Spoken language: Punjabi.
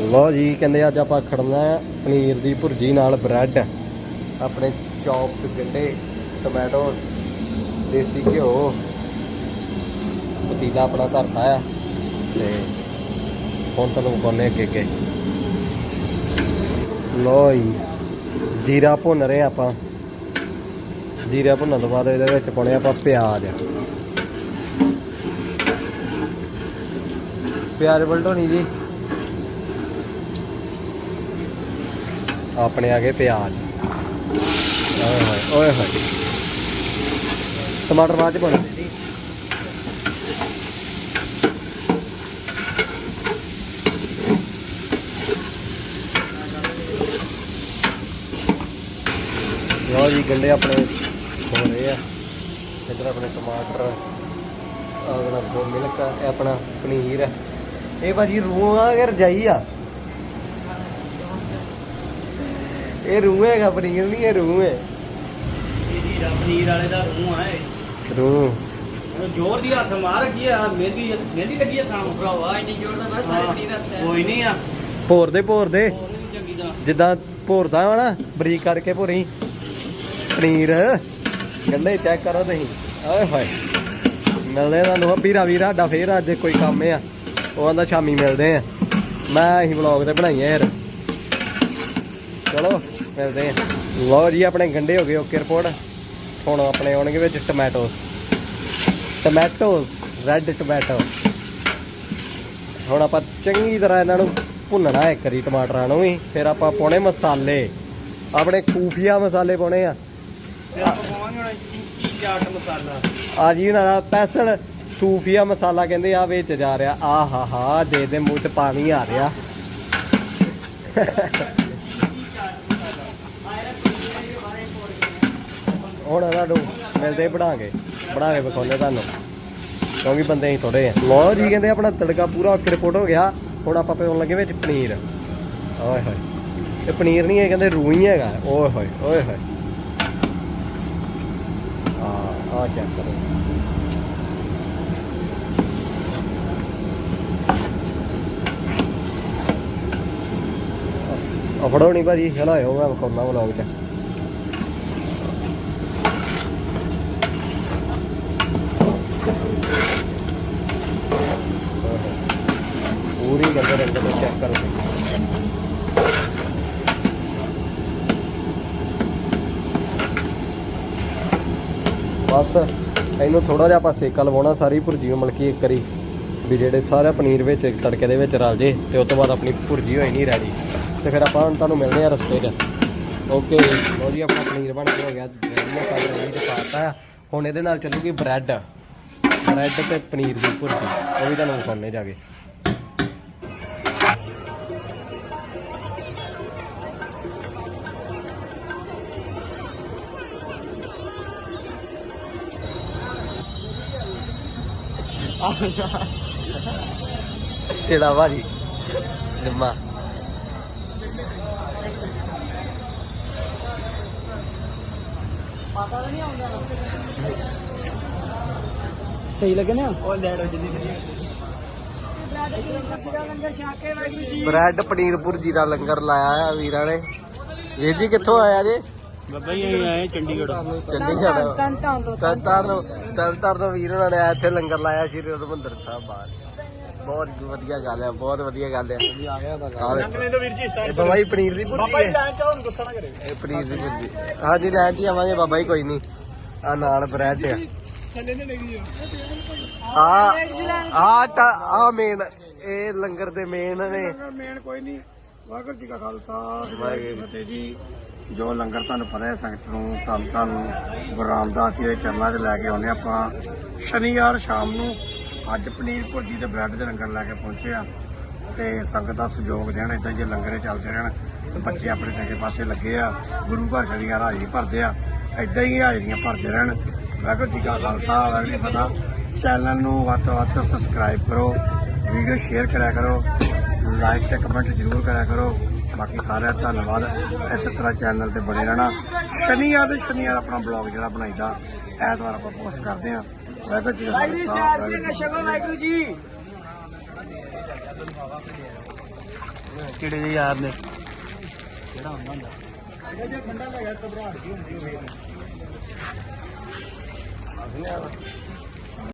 ਲੋ ਜੀ, ਕਹਿੰਦੇ ਅੱਜ ਆਪਾਂ ਖੜਨਾ ਹੈ ਪਨੀਰ ਦੀ ਭੁਰਜੀ ਨਾਲ ਬ੍ਰੈਡ। ਆਪਣੇ ਚੌਪਡ ਗੰਡੇ ਟੋਮੈਟੋ ਦੇਸੀ ਘਿਓ, ਪਤੀਲਾ ਆਪਣਾ ਧਰਤਾ ਆ ਤੇ ਹੁਣ ਤੁਹਾਨੂੰ ਕੋਨੇ ਅੱਗੇ ਅੱਗੇ। ਲੋ ਜੀ, ਜੀਰਾ ਭੁੰਨ ਰਹੇ ਆਪਾਂ। ਜੀਰਾ ਭੁੰਨਣ ਤੋਂ ਬਾਅਦ ਇਹਦੇ ਵਿੱਚ ਪਾਉਣੇ ਆਪਾਂ ਪਿਆਜ਼। ਪਿਆਜ਼ ਬਲਟੋ ਜੀ। ਆਪਣੇ ਆ ਗਏ ਪਿਆਜ਼ ਓਏ ਹੋਏ ਓਏ ਹੋਏ। ਟਮਾਟਰ ਬਾਅਦ ਚ ਪਾਉਣੇ ਲਓ ਜੀ, ਗੰਡੇ ਆਪਣੇ ਹੋ ਰਹੇ ਆ। ਇੱਧਰ ਆਪਣੇ ਟਮਾਟਰ ਅਗਲਾ ਮਿਲਕ ਆਪਣਾ ਪਨੀਰ ਹੈ ਇਹ ਭਾਜੀ ਰੂਹ ਆ ਕਿ ਰਜਾਈ ਆ ਇਹ ਰੂਹ ਹੈਗਾ ਪਨੀਰ ਨਹੀਂ ਇਹ ਰੂਹ ਹੈ। ਇਹ ਜੀ ਪਨੀਰ ਵਾਲੇ ਦਾ ਰੂਹ ਆ ਇਹ। ਰੂਹ। ਉਹ ਜ਼ੋਰ ਦੀ ਹੱਥ ਮਾਰ ਕੀ ਆ ਮਹਿੰਦੀ ਮਹਿੰਦੀ ਲੱਗੀ ਆ ਸਾਨੂੰ ਭਰਾਵਾ ਇੰਨੀ ਜ਼ੋਰ ਦਾ ਬਸ ਸਾਰੇ ਪਨੀਰ ਹੱਥ ਕੋਈ ਨਹੀਂ ਆ। ਭੋਰ ਦੇ ਭੋਰ ਦੇ। ਹੋਰ ਵੀ ਚੰਗੀ ਦਾ ਜਿੱਦਾਂ ਭੋਰਦਾ ਵਾ ਨਾ ਬਰੀਕ ਕਰਕੇ ਭੋਰੀ। ਪਨੀਰ। ਗੰਡੇ ਚੈੱਕ ਕਰੋ ਤੁਸੀਂ। ਓਏ ਹੋਏ। ਮਿਲਦੇ ਤੁਹਾਨੂੰ। ਵੀਰਾ ਵੀਰਾ ਸਾਡਾ ਫੇਰ ਅੱਜ ਕੋਈ ਕੰਮ ਆ। ਉਹ ਆਂਦਾ ਸ਼ਾਮੀ ਮਿਲਦੇ ਆ। ਮੈਂ ਅਸੀਂ ਵਲੌਗ ਤੇ ਬਣਾਈਆਂ ਯਾਰ। ਚਲੋ ਮਿਲਦੇ ਆ ਲਓ ਜੀ ਆਪਣੇ ਗੰਡੇ ਹੋ ਗਏ ਓਕੇ ਰਿਪੋਰਟ। ਹੁਣ ਆਪਣੇ ਆਉਣਗੇ ਵਿੱਚ ਟੋਮੈਟੋਸ ਟੋਮੈਟੋਸ ਰੈੱਡ ਟੋਮੈਟੋ ਹੁਣ ਆਪਾਂ ਚੰਗੀ ਤਰ੍ਹਾਂ ਇਹਨਾਂ ਨੂੰ ਭੁੰਨਣਾ ਇੱਕ ਵਾਰੀ ਟਮਾਟਰਾਂ ਨੂੰ ਵੀ। ਫਿਰ ਆਪਾਂ ਪਾਉਣੇ ਮਸਾਲੇ। ਆਪਣੇ ਖੂਫੀਆ ਮਸਾਲੇ ਪਾਉਣੇ ਆ। ਆ ਜੀ ਇਹਨਾਂ ਦਾ ਸਪੈਸ਼ਲ ਖੂਫੀਆ ਮਸਾਲਾ ਕਹਿੰਦੇ ਆ ਵਿੱਚ ਜਾ ਰਿਹਾ। ਆ ਹਾ ਹਾ ਦੇ ਦੇ ਮੂੰਹ ਤੇ ਪਾਣੀ ਆ ਰਿਹਾ। ਹੁਣ ਤੁਹਾਨੂੰ ਮਿਲਦੇ ਬਣਾ ਕੇ ਬਣਾ ਕੇ ਵਿਖਾਉਂਦੇ ਤੁਹਾਨੂੰ। ਕਿਉਂਕਿ ਬੰਦੇ ਹੀ ਥੋੜੇ ਆ। ਲਓ ਜੀ, ਕਹਿੰਦੇ ਆਪਣਾ ਤੜਕਾ ਪੂਰਾ ਓਕੇ ਹੋ ਗਿਆ। ਹੁਣ ਆਪਾਂ ਪਾਉਣ ਲੱਗੇ ਵਿੱਚ ਪਨੀਰ। ਓਏ ਹੋਏ। ਇਹ ਪਨੀਰ ਨਹੀਂ ਹੈ ਕਹਿੰਦੇ ਰੂਈ ਹੈਗਾ। ਓਏ ਹੋਏ ਓਏ ਹੋਏ। ਆ ਆ ਚੈੱਕ ਕਰੋ। ਫੜੋ ਨਹੀਂ ਭਾਜੀ, ਹਲਾਇਓ ਮੈਂ ਵਿਖਾਉਂਦਾ ਵਲੌਗ 'ਚ ਪੂਰੀ ਗੰਦੇ ਰੰਗ ਤੋਂ ਚੈੱਕ ਕਰੋ ਤੁਸੀਂ। ਬਸ, ਇਹਨੂੰ ਥੋੜਾ ਜਿਹਾ ਆਪਾਂ ਸੇਕਾ ਲਵਾਉਣਾ, ਸਾਰੀ ਭੁਰਜੀ ਨੂੰ ਮਲਕੀ ਇੱਕ ਵਾਰੀ, ਵੀ ਜਿਹੜੇ ਸਾਰਾ ਪਨੀਰ ਵਿੱਚ ਤੜਕੇ ਦੇ ਵਿੱਚ ਰਲ ਜੇ, ਤੇ ਉਸ ਤੋਂ ਬਾਅਦ ਆਪਣੀ ਭੁਰਜੀ ਹੋਈ ਨਹੀਂ ਰੈਡੀ ਤੇ ਫਿਰ ਆਪਾਂ ਹੁਣ ਤੁਹਾਨੂੰ ਮਿਲਦੇ ਆ ਰਸਤੇ 'ਚ। ਓਕੇ ਲੋ ਜੀ, ਆਪਣਾ ਪਨੀਰ ਬਣ ਕੇ ਹੋ ਗਿਆ ਜਿਹੜੀਆਂ ਕੱਲ ਰੈਡੀ ਤੇ ਹੁਣ ਇਹਦੇ ਨਾਲ ਚੱਲੂਗੀ ਬ੍ਰੈਡ। ਬ੍ਰੈਡ ਤੇ ਪਨੀਰ ਦੀ ਭੁਰਜੀ, ਉਹ ਵੀ ਤੁਹਾਨੂੰ ਵਿਖਾਉਣੇ ਜਾ ਕੇ ਚਿੜਾ ਭਾਜੀ ਜੰਮਾ ਸਹੀ ਲੱਗੇ ਨਾ? ਉਹ ਲੈੜੋ ਜਿੰਨੀ ਬ੍ਰੈਡ ਪਨੀਰ ਭੁਰਜੀ ਦਾ ਲੰਗਰ ਲਾਇਆ ਆ ਵੀਰਾਂ ਨੇ। ਵੀਰ ਜੀ ਕਿੱਥੋਂ ਆਇਆ ਜੇ? ਬੱਬਾ ਜੀ ਅਸੀਂ ਆਏ ਚੰਡੀਗੜ੍ਹ। ਚੰਡੀਗੜ੍ਹ। ਤਨ ਤਨ ਤੋਂ ਤਰਨ ਤਾਰਨ ਤਰਨ ਤਾਰਨ ਵੀਰ ਉਹਨਾਂ ਨੇ ਇੱਥੇ ਲੰਗਰ ਲਾਇਆ ਸ਼੍ਰੀ ਹਰਿਮੰਦਰ ਸਾਹਿਬ ਬਾਹਰ। ਬਹੁਤ ਵਧੀਆ ਗੱਲ ਹੈ ਬਹੁਤ ਵਧੀਆ ਗੱਲ ਹੈ ਆ। ਗਿਆ ਲੰਗਣੇ ਤੋਂ ਵੀਰ ਜੀ ਇਹ ਬਾਬਾ ਜੀ ਪਨੀਰ ਦੀ ਭੁਰਜੀ ਬਾਬਾ ਜੀ ਹੈ। ਲੈਣ ਚਾਹੋ ਗੁੱਸਾ ਨਾ ਕਰੇ ਇਹ ਪਨੀਰ ਦੀ ਭੁਰਜੀ। ਹਾਂਜੀ ਲੈਣ ਚ ਹੀ ਆਵਾਂਗੇ ਬਾਬਾ ਜੀ ਕੋਈ ਨਹੀਂ। ਆ ਨਾਲ ਬ੍ਰੈਡ ਆ। ਥੱਲੇ ਨੇ ਲੱਗੀ ਆ। ਆ ਤਾਂ ਆ ਮੇਨ ਇਹ ਲੰਗਰ ਦੇ ਮੇਨ ਨੇ। ਮੇਨ ਕੋਈ ਨਹੀਂ। ਵਾਹਿਗੁਰੂ ਜੀ ਕਾ ਖਾਲਸਾ ਵਾਹਿਗੁਰੂ ਜੀ। ਜੋ ਲੰਗਰ ਤੁਹਾਨੂੰ ਪਤਾ ਹੈ, ਸੰਗਤ ਨੂੰ, ਧੰਨ ਧੰਨ ਗੁਰੂ ਰਾਮਦਾਸ ਜੀ ਦੇ ਚਰਨਾਂ 'ਚ ਲੈ ਕੇ ਆਉਂਦੇ ਆਪਾਂ। ਸ਼ਨੀਵਾਰ ਸ਼ਾਮ ਨੂੰ ਅੱਜ ਪਨੀਰ ਭੁਰਜੀ ਤੇ ਬ੍ਰੈਡ ਦੇ ਲੰਗਰ ਲੈ ਕੇ ਪਹੁੰਚੇ ਆ ਤੇ ਸੰਗਤ ਦਾ ਸਹਿਯੋਗ ਦੇਣ ਇਦਾਂ ਜੇ ਲੰਗਰੇ ਚੱਲਦੇ ਰਹਿਣ ਤੇ ਬੱਚੇ ਆਪਣੇ ਚੰਗੇ ਪਾਸੇ ਲੱਗੇ ਆ। ਗੁਰੂ ਘਰ ਸ਼ਨੀਵਾਰ ਹਾਜ਼ਰੀ ਭਰਦੇ ਆ ਇਦਾਂ ਹੀ ਹਾਜ਼ਰੀਆਂ ਭਰਦੇ ਰਹਿਣ। ਵਾਹਿਗੁਰੂ ਜੀ ਕਾ ਖਾਲਸਾ, ਵਾਹਿਗੁਰੂ ਜੀ ਕੀ ਫਤਿਹ। ਚੈਨਲ ਨੂੰ ਵੱਧ ਤੋਂ ਵੱਧ ਸਬਸਕ੍ਰਾਈਬ ਕਰੋ, ਵੀਡੀਓ ਸ਼ੇਅਰ ਕਰਿਆ ਕਰੋ, ਲਾਈਕ ਤੇ ਕਮੈਂਟ ਜ਼ਰੂਰ ਕਰਿਆ ਕਰੋ। ਬਾਕੀ ਸਾਰਿਆਂ ਦਾ ਧੰਨਵਾਦ। ਇਸੇ ਤਰ੍ਹਾਂ ਚੈਨਲ ਤੇ ਬਣੇ ਰਹਿਣਾ। ਸ਼ਨੀਵਾਰ ਦੇ ਸ਼ਨੀਵਾਰ ਆਪਣਾ ਬਲੌਗ ਜਿਹੜਾ ਬਣਾਈਦਾ ਐਤਵਾਰ ਆਪਾਂ ਪੋਸਟ ਕਰਦੇ ਆ ਵਾਹਿਗੁਰੂ ਜੀ ਵਾਹਿਗੁਰੂ ਖਾਲਸਾ ਵਾਹਿਗੁਰੂ ਜੀ। ਦਾ ਕਿਹੜੇ ਯਾਰ ਨੇ? ਕਿਹੜਾ ਹੁੰਦਾ ਹੁੰਦਾ? ਜੇ ਠੰਡਾ ਲੱਗਾ ਘਬਰਾਹਟ ਹੁੰਦੀ ਹੋਵੇ